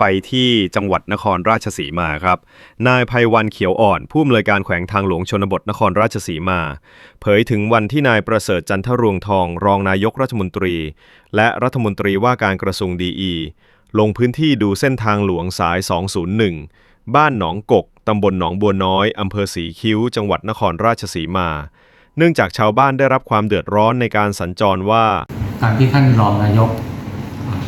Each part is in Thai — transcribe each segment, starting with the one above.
ไปที่จังหวัดนครราชสีมาครับ นายภัยวันเขียวอ่อน ผู้อำนวยการแขวงทางหลวงชนบทนครราชสีมา เผยถึงวันที่นายประเสริฐจันทรวงทอง รองนายกรัฐมนตรี และรัฐมนตรีว่าการกระทรวงดีอีลงพื้นที่ดูเส้นทางหลวงสาย 201 บ้านหนองกกตำบลหนองบัวน้อยอำเภอสีคิ้ว จังหวัดนครราชสีมา เนื่องจากชาวบ้านได้รับความเดือดร้อนในการสัญจรว่า ตามที่ท่านรองนายก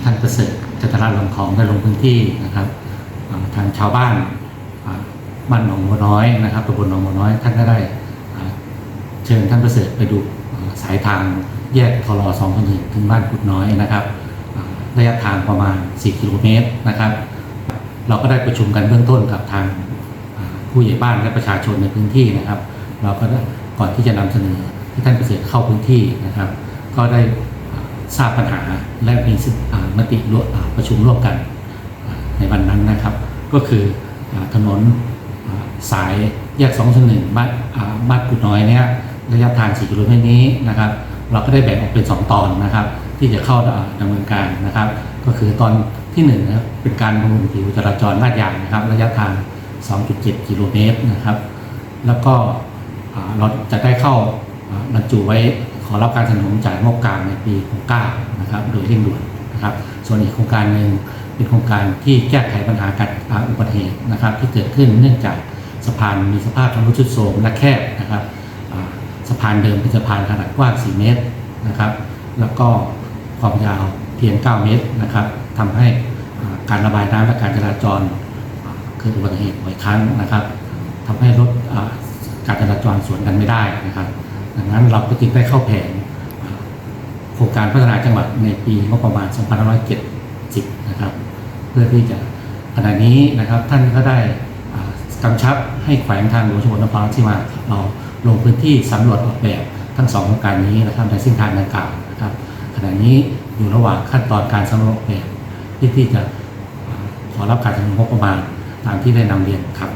ท่านประเสริฐจันทราลงของได้ลงพื้นที่นะครับทางชาวบ้านบ้านหนองบัวน้อยนะครับตำบลหนองบัวน้อยท่านก็ได้เชิญท่านประเสริฐไปดูสายทางแยกทรสองคนหนึ่งถึงบ้านกุดน้อยนะครับระยะทางประมาณ 4 กิโลเมตรนะครับ เราก็ได้ประชุมกันเบื้องต้นกับทางผู้ใหญ่บ้านและประชาชนในพื้นที่นะครับ เราก็ได้ก่อนที่จะนำเสนอที่ท่านเกษตรเข้าพื้นที่นะครับ ก็ได้ ทราบปัญหาและมีมติร่วมประชุมร่วมกันในวันนั้นนะครับ ก็คืออถนนสายแยก2 1บ้านอ่งบ้านบ้านกุดน้อยเนี่ยระยะทาง4กิโลเมตรนี้นะครับ เราก็ได้แบ่งออกเป็น 2 ตอนนะครับ ที่จะเข้าอ่าดำเนินการนะครับ ก็คือตอนที่1นะครับเป็นการบำรุงผิวจราจรลาดยางนะครับ ระยะทาง 2.7 กิโลเมตรนะครับ แล้วก็เราจะได้เข้าบรรจุไว้ อรับการสนับสนุนจากงบกลางในปี69นะครับโดยเร่งด่วนนะครับ ส่วนอีกโครงการหนึ่งเป็นโครงการที่แก้ไขปัญหาการอุบัติเหตุนะครับ ที่เกิดขึ้นเนื่องจากสะพานมีสภาพชำรุดทรุดโทรมและแคบนะครับสะพานเดิมเป็นสะพานขนาดกว้าง 4 เมตรนะครับ แล้วก็ความยาวเพียง 9 เมตรนะครับทำให้การระบายน้ำและการจราจรเกิดอุบัติเหตุบ่อยครั้งนะครับทำให้รถการจราจรสวนกันไม่ได้นะครับ ดังนั้นเราก็จึงได้เข้าแผนโครงการพัฒนาจังหวัดในปีงบประมาณ 2570 นะครับ เพื่อที่จะขณะนี้นะครับท่านก็ได้กำชับให้แขวงทางหลวงชลบุรีนครราชสีมาเราลงพื้นที่สำรวจออกแบบทั้งสองโครงการนี้นะครับในเส้นทางดังกล่าวนะครับขณะนี้อยู่ระหว่างขั้นตอนการสำรวจออกแบบที่ที่จะขอรับการสนับสนุนงบประมาณตามที่ได้นำเรียนครับ